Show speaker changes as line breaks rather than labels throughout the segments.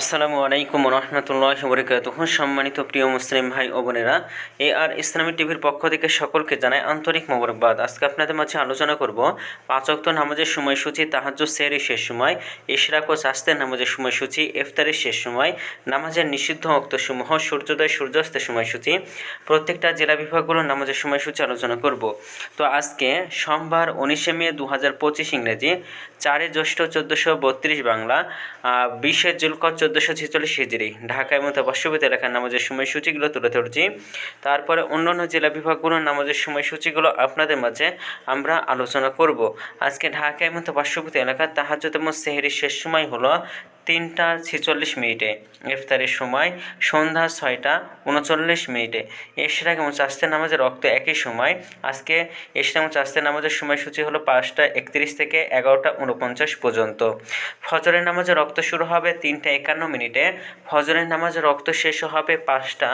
আসসালামু আলাইকুম রহমতুল্লাহ বরকাত সম্মানিত প্রিয় মুসলিম ভাই ও বোনেরা, এ আর ইসলামী টিভির পক্ষ থেকে সকলকে জানায় আন্তরিক মোবারকবাদ। আজকে আপনাদের মাঝে আলোচনা করব পাঁচ অক্ত নামাজের সময়সূচি তাহাজ সেরি শেষ সময়, ইশরাক ও শাস্তের নামাজের সময়সূচি, ইফতারের শেষ সময়, নামাজের নিষিদ্ধ অক্তসমূহ সূর্যোদয়, সূর্যাস্তের সময়সূচি, প্রত্যেকটা জেলা বিভাগগুলোর নামাজের সময়সূচি আলোচনা করব। তো আজকে সোমবার উনিশে মে দু হাজার পঁচিশ ইংরেজি, চারে জ্যৈষ্ঠ চোদ্দোশো বত্রিশ বাংলা বিশে জুলকর চোদ্দোশো ছেচল্লিশ হিজড়ি ঢাকায় মতো পার্শ্ববর্তী এলাকার নামাজের সময়সূচিগুলো তুলে ধরছি। তারপরে অন্যান্য জেলা বিভাগগুলোর নামাজের সময়সূচিগুলো আপনাদের মাঝে আমরা আলোচনা করব। আজকে ঢাকায় তার পার্শ্ববর্তী এলাকার তাহাজতম সেহেরির শেষ সময় হলো তিনটা ছেচল্লিশ মিনিটে। ইফতারের সময় সন্ধ্যা ছয়টা উনচল্লিশ মিনিটে। এশরাক এবং চাস্তের নামাজের রক্ত একই সময়। আজকে এশরাক এবং চাস্তের নামাজের সময়সূচি হলো পাঁচটা একত্রিশ থেকে এগারোটা উনপঞ্চাশ পর্যন্ত। ফজরের নামাজের রক্ত শুরু হবে তিনটা একান্ন মিনিটে। ফজরের নামাজের রক্ত শেষ হবে পাঁচটা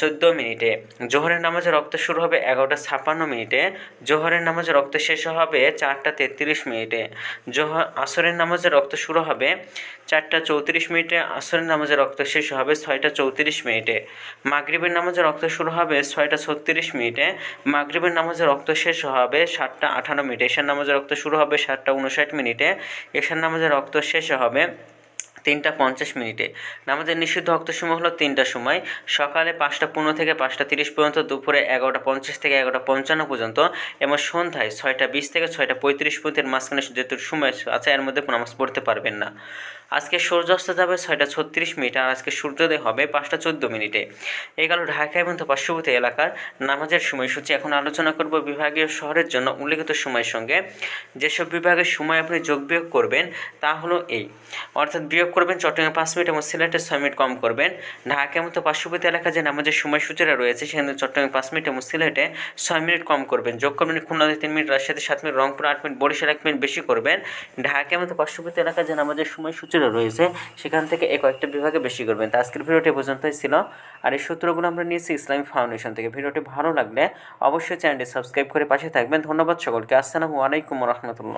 চোদ্দ মিনিটে। জোহরের নামাজে রক্ত শুরু হবে এগারোটা ছাপ্পান্ন মিনিটে। জোহরের নামাজে রক্ত শেষ হবে চারটা তেত্রিশ মিনিটে। জোহর, আসরের নামাজে রক্ত শুরু হবে চারটা চৌত্রিশ মিনিটে। আসরের নামাজে রক্ত শেষ হবে ছয়টা চৌত্রিশ মিনিটে। মাগরিবের নামাজে রক্ত শুরু হবে ছয়টা ছত্রিশ মিনিটে। মাগরিবের নামাজে রক্ত শেষ হবে সাতটা আঠান্ন মিনিটে। এশার নামাজে রক্ত শুরু হবে সাতটা উনষাট মিনিটে। এশার নামাজে রক্ত শেষ হবে তিনটা পঞ্চাশ মিনিটে। নামাজের নিষিদ্ধ অক্ত সময় হলো তিনটার সময়। সকালে পাঁচটা পনেরো থেকে পাঁচটা তিরিশ পর্যন্ত, দুপুরে এগারোটা পঞ্চাশ থেকে এগারোটা পঞ্চান্ন পর্যন্ত, এবং সন্ধ্যায় ছয়টা বিশ থেকে ছয়টা পঁয়ত্রিশ পর্যন্ত মাঝখানে যেহেতু সময় আছে, এর মধ্যে নামাজ পড়তে পারবেন না। আজকে সূর্যাস্ত যাবে ছয়টা ছত্রিশ মিনিট, আর আজকে সূর্যোদয় হবে পাঁচটা চোদ্দ মিনিটে। এই গেল ঢাকা এবং পার্শ্ববর্তী এলাকার নামাজের সময়সূচি। এখন আলোচনা করব বিভাগীয় শহরের জন্য উল্লেখিত সময়ের সঙ্গে। যেসব বিভাগের সময় আপনি যোগ বিয়োগ করবেন, তা হলো এই। অর্থাৎ বিয়োগ করবেন চট্টগ্রামে পাঁচ মিনিট এবং সিলেটে ছয় মিনিট কম করবেন। ঢাকা মতো পার্শ্ববর্তী এলাকা যে নামাজের সময়সূচিরা রয়েছে, সেখানে চট্টগ্রামে পাঁচ মিনিট এবং সিলেটে ছয় মিনিট কম করবেন। যোগ করবেন খুলনাতে তিন মিনিট রাজশাহীতে সাত মিনিট, রংপুর আট মিনিট, বরিশাল এক মিনিট বেশি করবেন। ঢাকা মতো পার্শ্ববর্তী এলাকা যে নামাজের সময়সূচিরা রয়েছে, সেখান থেকে এই কয়েকটা বিভাগে বেশি করবেন। তো আজকের ভিডিওটি পর্যন্তই ছিল। আর এই সূত্রগুলো আমরা নিয়েছি ইসলামী ফাউন্ডেশন থেকে। ভিডিওটি ভালো লাগলে অবশ্যই চ্যানেলটি সাবস্ক্রাইব করে পাশে থাকবেন। ধন্যবাদ সকলকে। আসসালামু আলাইকুম রহমতুল্লাহ।